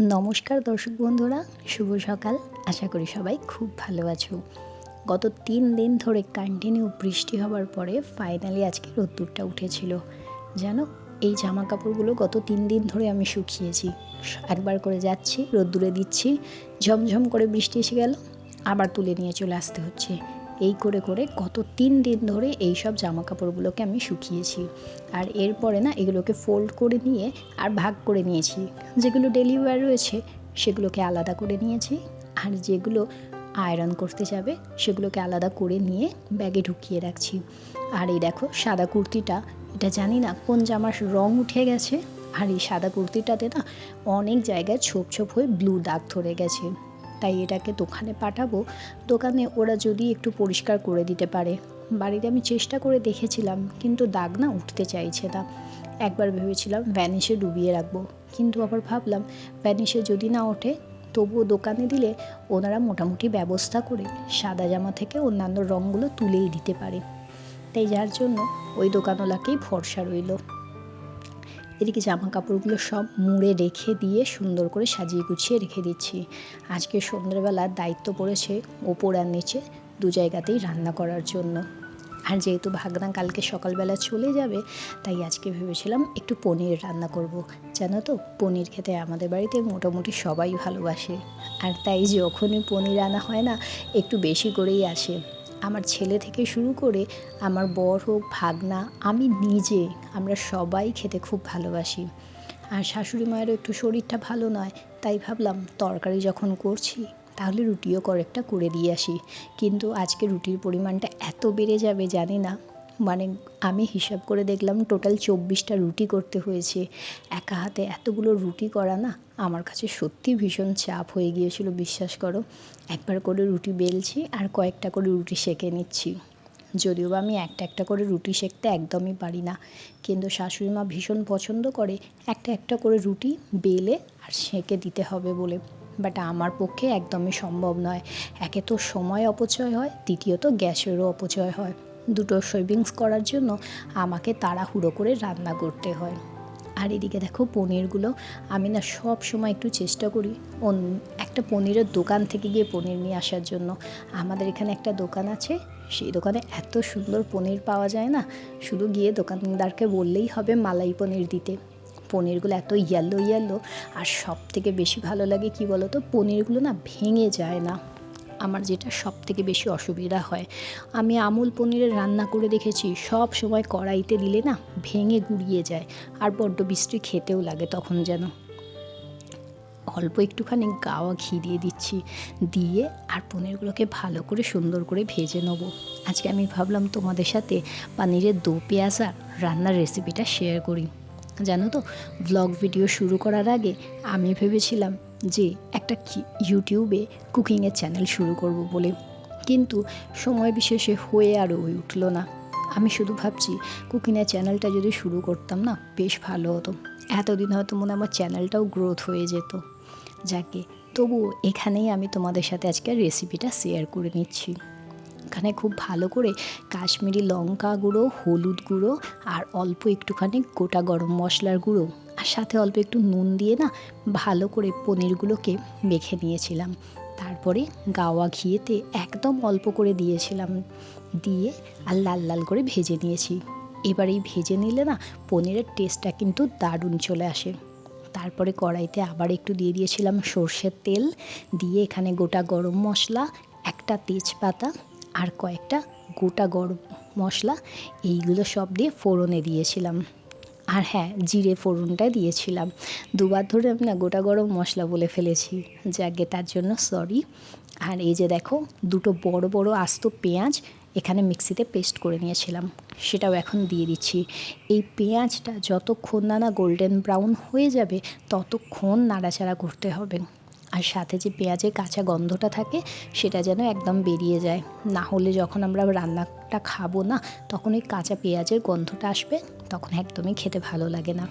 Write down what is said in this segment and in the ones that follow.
নমস্কার দর্শক বন্ধুরা, শুভ সকাল। আশা করি সবাই খুব ভালো আছো। গত তিন দিন ধরে কন্টিনিউ বৃষ্টি হওয়ার পরে ফাইনালি আজকে রোদ্দুরটা উঠেছিল। জানো, এই জামা কাপড়গুলো গত তিন দিন ধরে আমি শুকিয়েছি। একবার করে যাচ্ছি, রোদ্দুরে দিচ্ছি, ঝমঝম করে বৃষ্টি এসে গেল, আবার তুলে নিয়ে চলে আসতে হচ্ছে। এই করে করে গত তিন দিন ধরে এই সব জামা কাপড়গুলোকে আমি শুকিয়েছি। আর এরপরে না এগুলোকে ফোল্ড করে নিয়ে আর ভাগ করে নিয়েছি। যেগুলো ডেলি ওয়্যার রয়েছে, সেগুলোকে আলাদা করে নিয়েছি। আর যেগুলো আয়রন করতে যাবে, সেগুলোকে আলাদা করে নিয়ে ব্যাগে ঢুকিয়ে রাখছি। আর এই দেখো সাদা কুর্তিটা, এটা জানি না কোন জামার রং উঠে গেছে। আর এই সাদা কুর্তিটাতে না অনেক জায়গায় ছোপ ছোপ হয়ে ব্লু দাগ ধরে গেছে। তাই এটাকে দোকানে পাঠাবো। দোকানে ওরা যদি একটু পরিষ্কার করে দিতে পারে। বাড়িতে আমি চেষ্টা করে দেখেছিলাম, কিন্তু দাগ না উঠতে চাইছে না। একবার ভেবেছিলাম ভ্যানিশে ডুবিয়ে রাখব, কিন্তু আবার ভাবলাম ভ্যানিশে যদি না ওঠে, তবুও দোকানে দিলে ওনারা মোটামুটি ব্যবস্থা করে সাদা জামা থেকে অন্যান্য রঙগুলো তুলেই দিতে পারে। তাই যার জন্য ওই দোকানওয়ালাকেই ভরসা রইল। এদিকে জামা কাপড়গুলো সব মুড়ে রেখে দিয়ে সুন্দর করে সাজিয়ে গুছিয়ে রেখে দিচ্ছি। আজকে সন্ধ্যেবেলার দায়িত্ব পড়েছে ওপর আর নিচে দু জায়গাতেই রান্না করার জন্য। আর যেহেতু ভাগনা কালকে সকালবেলা চলে যাবে, তাই আজকে ভেবেছিলাম একটু পনির রান্না করব। জানো তো, পনির খেতে আমাদের বাড়িতে মোটামুটি সবাই ভালোবাসে। আর তাই যখনই পনির আনা হয় না, একটু বেশি করেই আসে। আমার ছেলে থেকে শুরু করে আমার বর হোক, ভাগনা, আমি নিজে আমরা সবাই খেতে খুব ভালোবাসি। আর শাশুড়ি মায়েরও একটু শরীরটা ভালো নয়, তাই ভাবলাম তরকারি যখন করছি তাহলে রুটিও কয়েকটা করে দিয়ে আসি। কিন্তু আজকে রুটির পরিমাণটা এত বেড়ে যাবে জানি না। মানে আমি হিসাব করে দেখলাম টোটাল চব্বিশটা রুটি করতে হয়েছে। একা হাতে এতগুলো রুটি করা না? আমার কাছে সত্যি ভীষণ চাপ হয়ে গিয়েছিল, বিশ্বাস করো। একবার করে রুটি বেলছি আর কয়েকটা করে রুটি সেঁকে নিচ্ছি। যদিও বা আমি একটা একটা করে রুটি সেঁকতে একদমই পারি না। কিন্তু শাশুড়ি মা ভীষণ পছন্দ করে একটা একটা করে রুটি বেলে আর সেঁকে দিতে হবে বলে। বাট আমার পক্ষে একদমই সম্ভব নয়। একে তো সময় অপচয় হয়, দ্বিতীয়ত গ্যাসেরও অপচয় হয়। দুটো সেভিংস করার জন্য আমাকে তাড়াহুড়ো করে রান্না করতে হয়। আর এদিকে দেখো পনিরগুলো, আমি না সব সময় একটু চেষ্টা করি একটা পনিরের দোকান থেকে গিয়ে পনির নিয়ে আসার জন্য। আমাদের এখানে একটা দোকান আছে, সেই দোকানে এত সুন্দর পনির পাওয়া যায় না, শুধু গিয়ে দোকানদারকে বললেই হবে মালাই পনির দিতে। পনিরগুলো এত ইয়েলো ইয়েলো আর সব থেকে বেশি ভালো লাগে কি বলো তো পনিরগুলো না ভেঙে যায় না। আমার যেটা সব থেকে বেশি অসুবিধা হয়। আমি আমুল পনিরের রান্না করে দেখেছি, সব সময় কড়াইতে দিলে না ভেঙে গুড়িয়ে যায় আর বড্ড বৃষ্টি খেতেও লাগে তখন যেন। অল্প একটুখানি গাওয়া ঘি দিয়ে দিচ্ছি, দিয়ে আর পনিরগুলোকে ভালো করে সুন্দর করে ভেজে নেব। আজকে আমি ভাবলাম তোমাদের সাথে পানিরের দো পেঁয়াজ রান্নার রেসিপিটা শেয়ার করি। জানো তো ব্লগ ভিডিও শুরু করার আগে আমি ভেবেছিলাম যে একটা ইউটিউবে কুকিংয়ের চ্যানেল শুরু করব বলে। কিন্তু সময় বিশেষে হয়ে আর হয়ে উঠল না। আমি শুধু ভাবছি কুকিংয়ের চ্যানেলটা যদি শুরু করতাম না, বেশ ভালো হতো। এতদিন হয়তো মনে আমার চ্যানেলটাও গ্রোথ হয়ে যেত। যাকে, তবুও এখানেই আমি তোমাদের সাথে আজকে রেসিপিটা শেয়ার করে নিচ্ছি। এখানে খুব ভালো করে কাশ্মীরি লঙ্কা গুঁড়ো, হলুদ গুঁড়ো আর অল্প একটুখানি গোটা গরম মশলার গুঁড়ো আর সাথে অল্প একটু নুন দিয়ে না ভালো করে পনিরগুলোকে মেখে নিয়েছিলাম। তারপরে গাওয়া ঘিয়েতে একদম অল্প করে দিয়েছিলাম। দিয়ে আর লাল লাল করে ভেজে নিয়েছি। এবার এই ভেজে নিলে না পনিরের টেস্টটা কিন্তু দারুণ চলে আসে। তারপরে কড়াইতে আবার একটু দিয়ে দিয়েছিলাম সর্ষের তেল। দিয়ে এখানে গোটা গরম মশলা, একটা তেজপাতা আর কয়েকটা গোটা গরম মশলা এইগুলো সব দিয়ে ফোড়নে দিয়েছিলাম। আর হ্যাঁ জিরে ফোড়নটা দিয়েছিলাম। দুবার ধরে আমি না গোটা গরম মশলা বলে ফেলেছি যাকে তার জন্য সরি আর এই যে দেখো, দুটো বড় বড় আস্ত পেঁয়াজ এখানে মিক্সিতে পেস্ট করে নিয়েছিলাম, সেটাও এখন দিয়ে দিচ্ছি। এই পেঁয়াজটা যতক্ষণ না না গোল্ডেন ব্রাউন হয়ে যাবে, ততক্ষণ নাড়াচাড়া করতে হবে। আর সাথে যে পেঁয়াজের কাঁচা গন্ধটা থাকে, সেটা যেন একদম বেরিয়ে যায়। না হলে যখন আমরা রান্নাটা খাব না, তখন ওই কাঁচা পেঁয়াজের গন্ধটা আসবে, তখন একদমই খেতে ভালো লাগে না।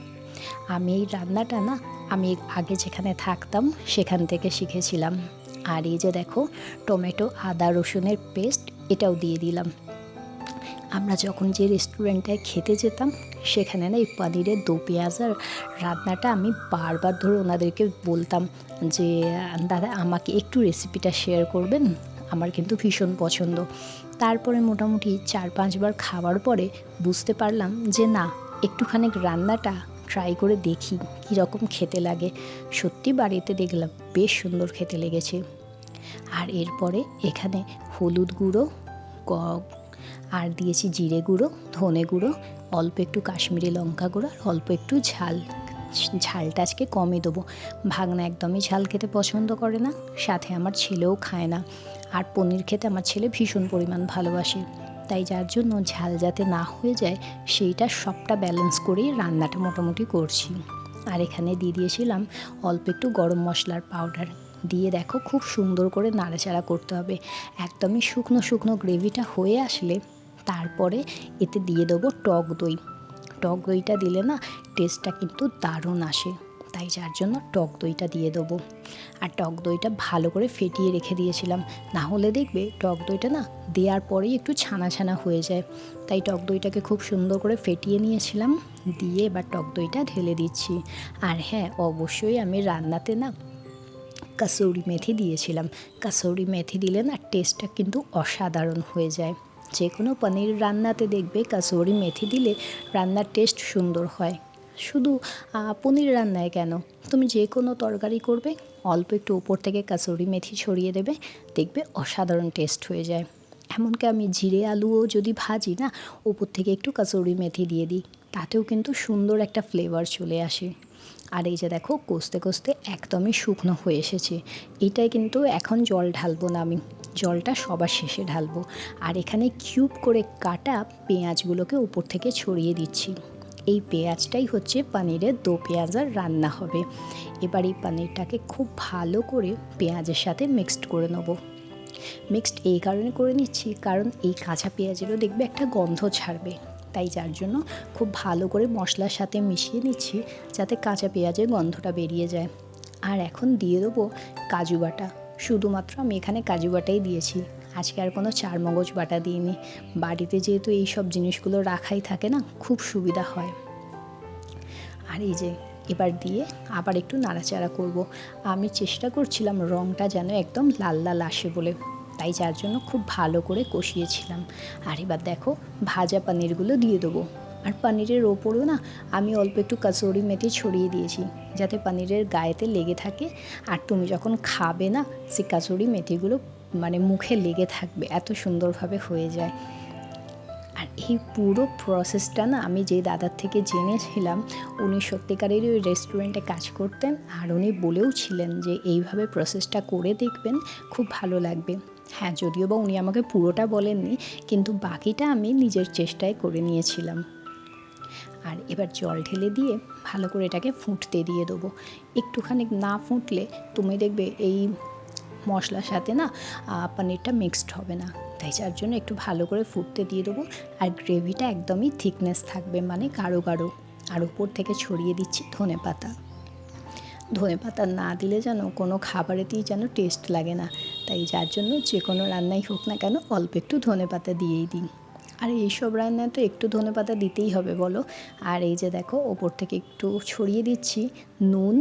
আমি এই রান্নাটা না, আমি আগে যেখানে থাকতাম, সেখান থেকে শিখেছিলাম। আর এই যে দেখো, টমেটো, আদা, রসুনের পেস্ট, এটাও দিয়ে দিলাম। আমরা যখন যে রেস্টুরেন্টটায় খেতে যেতাম, সেখানে না এই পনিরের দো পেঁয়াজার রান্নাটা আমি বারবার ধরে ওনাদেরকে বলতাম যে, দাদা, আমাকে একটু রেসিপিটা শেয়ার করবেন? আমার কিন্তু ভীষণ পছন্দ। তারপরে মোটামুটি চার পাঁচবার খাওয়ার পরে বুঝতে পারলাম যে, না, একটুখানি রান্নাটা ট্রাই করে দেখি কীরকম খেতে লাগে। সত্যি বাড়িতে দেখলাম বেশ সুন্দর খেতে লেগেছে। আর এরপরে এখানে হলুদ গুঁড়ো আর দিয়েছি জিরে গুঁড়ো, ধনে গুঁড়ো, অল্প একটু কাশ্মীরি লঙ্কা গুঁড়ো আর অল্প একটু ঝাল। ঝালটা আজকে কমই দেবো। ভাগনা একদমই ঝাল খেতে পছন্দ করে না, সাথে আমার ছেলেও খায় না। আর পনির খেতে আমার ছেলে ভীষণ পরিমাণ ভালোবাসে। তাই যার জন্য ঝাল যাতে না হয়ে যায়, সেইটা সবটা ব্যালেন্স করেই রান্নাটা মোটামুটি করছি। আর এখানে দিয়ে দিয়েছিলাম অল্প একটু গরম মশলার পাউডার। দিয়ে দেখো খুব সুন্দর করে নাড়াচাড়া করতে হবে। একদমই শুকনো শুকনো গ্রেভিটা হয়ে আসলে তারপরে এতে দিয়ে দেবো টক দই। টক দইটা দিলে না টেস্টটা কিন্তু দারুণ আসে। তাই যার জন্য টক দইটা দিয়ে দেবো। আর টক দইটা ভালো করে ফেটিয়ে রেখে দিয়েছিলাম। না হলে দেখবে টক দইটা না দেওয়ার পরেই একটু ছানা ছানা হয়ে যায়। তাই টক দইটাকে খুব সুন্দর করে ফেটিয়ে নিয়েছিলাম। দিয়ে এবার টক দইটা ঢেলে দিচ্ছি। আর হ্যাঁ অবশ্যই আমি রান্নাতে না কাসৌরি মেথি দিয়েছিলাম। কাসৌরি মেথি দিলে না টেস্টটা কিন্তু অসাধারণ হয়ে যায়। যে কোনো পনির রান্নাতে দেখবে কাসৌরি মেথি দিলে রান্নার টেস্ট সুন্দর হয়। শুধু পনির রান্নায় কেন? তুমি যে কোনো তরকারি করবে, অল্প একটু উপর থেকে কাসৌরি মেথি ছড়িয়ে দেবে, দেখবে অসাধারণ টেস্ট হয়ে যায়। এমনকি আমি জিরে আলুও যদি ভাজি না, উপর থেকে একটু কাসৌরি মেথি দিয়ে দিই, তাতেও কিন্তু সুন্দর একটা ফ্লেভার চলে আসে। আর এই যে দেখো, কষতে কষতে একদমই শুকনো হয়ে এসেছে। এটাই কিন্তু এখন জল ঢালবো না আমি, জলটা সবার শেষে ঢালবো। আর এখানে কিউব করে কাটা পেঁয়াজগুলোকে উপর থেকে ছড়িয়ে দিচ্ছি। এই পেঁয়াজটাই হচ্ছে পানিরের দো পেঁয়াজার রান্না হবে। এবার এই পানিরটাকে খুব ভালো করে পেঁয়াজের সাথে মিক্সড করে নেব। মিক্সড এই কারণে করে নিচ্ছি, কারণ এই কাঁচা পেঁয়াজেরও দেখবে একটা গন্ধ ছাড়বে। তাই যার জন্য খুব ভালো করে মশলার সাথে মিশিয়ে নিচ্ছি যাতে কাঁচা পেঁয়াজের গন্ধটা বেরিয়ে যায়। আর এখন দিয়ে দেবো কাজু বাটা। শুধুমাত্র আমি এখানে কাজু বাটাই দিয়েছি। আজকে আর কোনো চার মগজ বাটা দিইনি। বাড়িতে যেহেতু এই সব জিনিসগুলো রাখাই থাকে না, খুব সুবিধা হয়। আর এই যে, এবার দিয়ে আবার একটু নাড়াচাড়া করব। আমি চেষ্টা করছিলাম রঙটা যেন একদম লাল লাল আসে বলে। তাই যার জন্য খুব ভালো করে কষিয়েছিলাম। আর এবার দেখো, ভাজা পানিরগুলো দিয়ে দেবো। আর পানিরের ওপরেও না আমি অল্প একটু কাসৌরি মেথি ছড়িয়ে দিয়েছি, যাতে পানিরের গায়েতে লেগে থাকে। আর তুমি যখন খাবে না, সে কাসৌরি মেথিগুলো মানে মুখে লেগে থাকবে, এত সুন্দরভাবে হয়ে যায়। আর এই পুরো প্রসেসটা না আমি যে দাদার থেকে জেনেছিলাম, উনি সত্যিকারেরই ওই রেস্টুরেন্টে কাজ করতেন। আর উনি বলেও ছিলেন যে, এইভাবে প্রসেসটা করে দেখবেন, খুব ভালো লাগবে। হ্যাঁ যদিও বা উনি আমাকে পুরোটা বলেননি, কিন্তু বাকিটা আমি নিজের চেষ্টায় করে নিয়েছিলাম। আর এবার জল ঢেলে দিয়ে ভালো করে এটাকে ফুটতে দিয়ে দেবো। একটুখানি না ফুটলে তুমি দেখবে এই মশলার সাথে না পনিরটা মিক্সড হবে না। তাই যার জন্য একটু ভালো করে ফুটতে দিয়ে দেবো। আর গ্রেভিটা একদমই থিকনেস থাকবে মানে গাঢ় গাঢ়। আর উপর থেকে ছড়িয়ে দিচ্ছি ধনে পাতা ধনে পাতা না দিলে যেন কোনো খাবারেতেই যেন টেস্ট লাগে না। তাই যার জন্য যে কোনো রান্নাই হোক না কেন অল্প একটু ধনে পাতা দিয়েই দিই আর এইসব রান্না তো একটু ধনে পাতা দিতেই হবে বলো। আর এই যে দেখো, ওপর থেকে একটু ছড়িয়ে দিচ্ছি নুন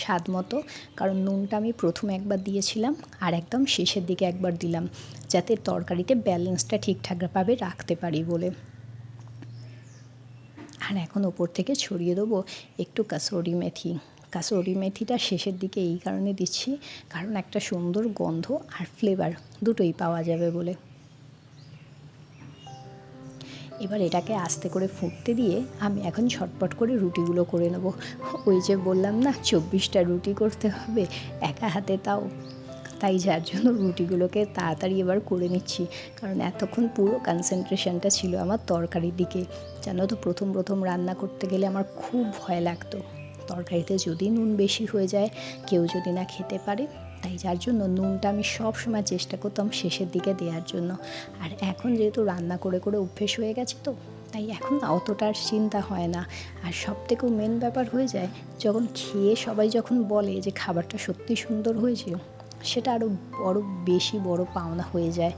স্বাদ মতো। কারণ নুনটা আমি প্রথমে একবার দিয়েছিলাম আর একদম শেষের দিকে একবার দিলাম যাতে তরকারিতে ব্যালেন্সটা ঠিকঠাকভাবে রাখতে পারি বলে। আর এখন ওপর থেকে ছড়িয়ে দেবো একটু কাসৌরি মেথি। কাসৌরি মেথিটা শেষের দিকে এই কারণে দিচ্ছি। কারণ একটা সুন্দর গন্ধ আর ফ্লেভার দুটোই পাওয়া যাবে বলে। এবার এটাকে আস্তে করে ফুটতে দিয়ে আমি এখন ঝটপট করে রুটিগুলো করে নেব। ওই যে বললাম না, চব্বিশটা রুটি করতে হবে, একা হাতে তাও। তাই যার জন্য রুটিগুলোকে তাড়াতাড়ি এবার করে নিচ্ছি। কারণ এতক্ষণ পুরো কনসেন্ট্রেশনটা ছিল আমার তরকারির দিকে। জানো তো, প্রথম প্রথম রান্না করতে গেলে আমার খুব ভয় লাগতো। তরকারিতে যদি নুন বেশি হয়ে যায়, কেউ যদি না খেতে পারে, তাই যার জন্য নুনটা আমি সব সময় চেষ্টা করতাম শেষের দিকে দেওয়ার জন্য। আর এখন যেহেতু রান্না করে করে অভ্যেস হয়ে গেছে তো, তাই এখন অতটা আর চিন্তা হয় না। আর সব থেকেও মেন ব্যাপার হয়ে যায়, যখন খেয়ে সবাই যখন বলে যে খাবারটা সত্যি সুন্দর হয়েছে সেটা আরও বড়, বেশি বড় পাওনা হয়ে যায়।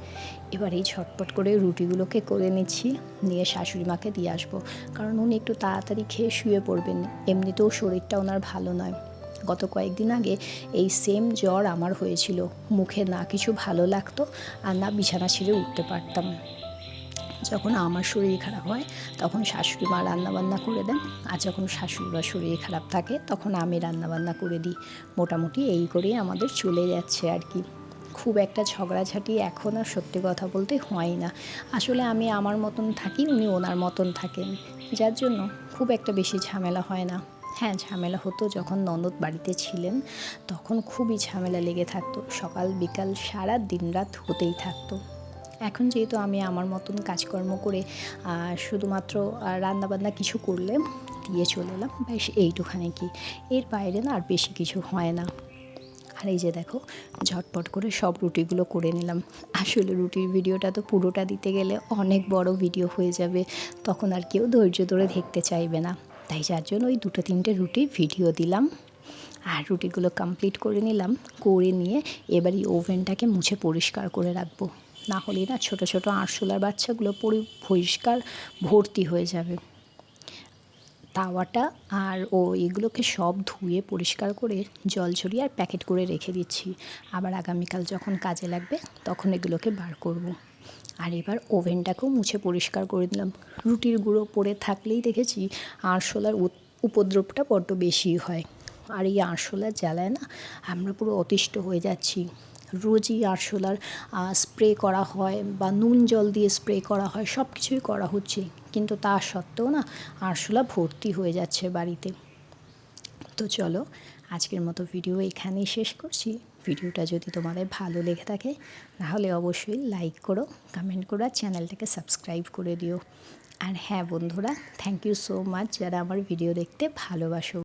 এবার এই ছটপট করে রুটিগুলোকে করে নিচ্ছি, নিয়ে শাশুড়ি মাকে দিয়ে আসব। কারণ উনি একটু তাড়াতাড়ি খেয়ে শুয়ে পড়বেন, এমনিতেও শরীরটা ওনার ভালো নয়। গত কয়েকদিন আগে এই সেম জ্বর আমার হয়েছিল। মুখে না কিছু ভালো লাগতো আর না বিছানা ছেড়ে উঠতে পারতাম। যখন আমার শরীর খারাপ হয়, তখন শাশুড়ি মা রান্নাবান্না করে দেন। আর যখন শাশুড়ি মা শরীর খারাপ থাকে, তখন আমি রান্নাবান্না করে দিই। মোটামুটি এই করেই আমাদের চলে যাচ্ছে আর কি। খুব একটা ঝগড়াঝাটি এখন আর সত্যি কথা বলতে হয় না। আসলে আমি আমার মতন থাকি, উনি ওনার মতন থাকেন। যার জন্য খুব একটা বেশি ঝামেলা হয় না। হ্যাঁ ঝামেলা হতো যখন ননদ বাড়িতে ছিলেন, তখন খুবই ঝামেলা লেগে থাকতো। সকাল, বিকাল, সারা দিন রাত হতেই থাকতো। এখন যেহেতু আমি আমার মতন কাজকর্ম করে শুধুমাত্র রান্নাবান্না কিছু করলে দিয়ে চলে এলাম, বেশ এইটুখানি কি। এর বাইরে না আর বেশি কিছু হয় না। আর এই যে দেখো, ঝটপট করে সব রুটিগুলো করে নিলাম। আসলে রুটির ভিডিওটা তো পুরোটা দিতে গেলে অনেক বড় ভিডিও হয়ে যাবে, তখন আর কেউ ধৈর্য ধরে দেখতে চাইবে না। তাই যার জন্য ওই দুটো তিনটে রুটির ভিডিও দিলাম। আর রুটিগুলো কমপ্লিট করে নিলাম, করে নিয়ে এবার এই ওভেনটাকে মুছে পরিষ্কার করে রাখব। না হলে না ছোটো ছোটো আরশোলার বাচ্চাগুলো পরি পরিষ্কার ভর্তি হয়ে যাবে। তাওয়াটা আর ও এগুলোকে সব ধুয়ে পরিষ্কার করে জল ছড়িয়ে আর প্যাকেট করে রেখে দিচ্ছি। আবার আগামীকাল যখন কাজে লাগবে তখন এগুলোকে বার করব। আর এবার ওভেনটাকেও মুছে পরিষ্কার করে দিলাম। রুটির গুঁড়ো পড়ে থাকলেই দেখেছি আরশোলার উপদ্রবটা বড্ড বেশি হয়। আর এই আরশোলার জ্বালায় না আমরা পুরো অতিষ্ঠ হয়ে যাচ্ছি। রোজই আরশোলার স্প্রে করা হয় বা নুন জল দিয়ে স্প্রে করা হয়, সব কিছুই করা হচ্ছে। কিন্তু তা সত্ত্বেও না, আরশোলা ভর্তি হয়ে যাচ্ছে বাড়িতে। তো চলো, আজকের মতো ভিডিও এখানেই শেষ করছি। ভিডিওটা যদি তোমাদের ভালো লেগে থাকে, তাহলে অবশ্যই লাইক করো কমেন্ট করো আর চ্যানেলটাকে সাবস্ক্রাইব করে দিও। আর হ্যাঁ বন্ধুরা থ্যাংক ইউ সো মাচ যারা আমার ভিডিও দেখতে ভালোবাসো।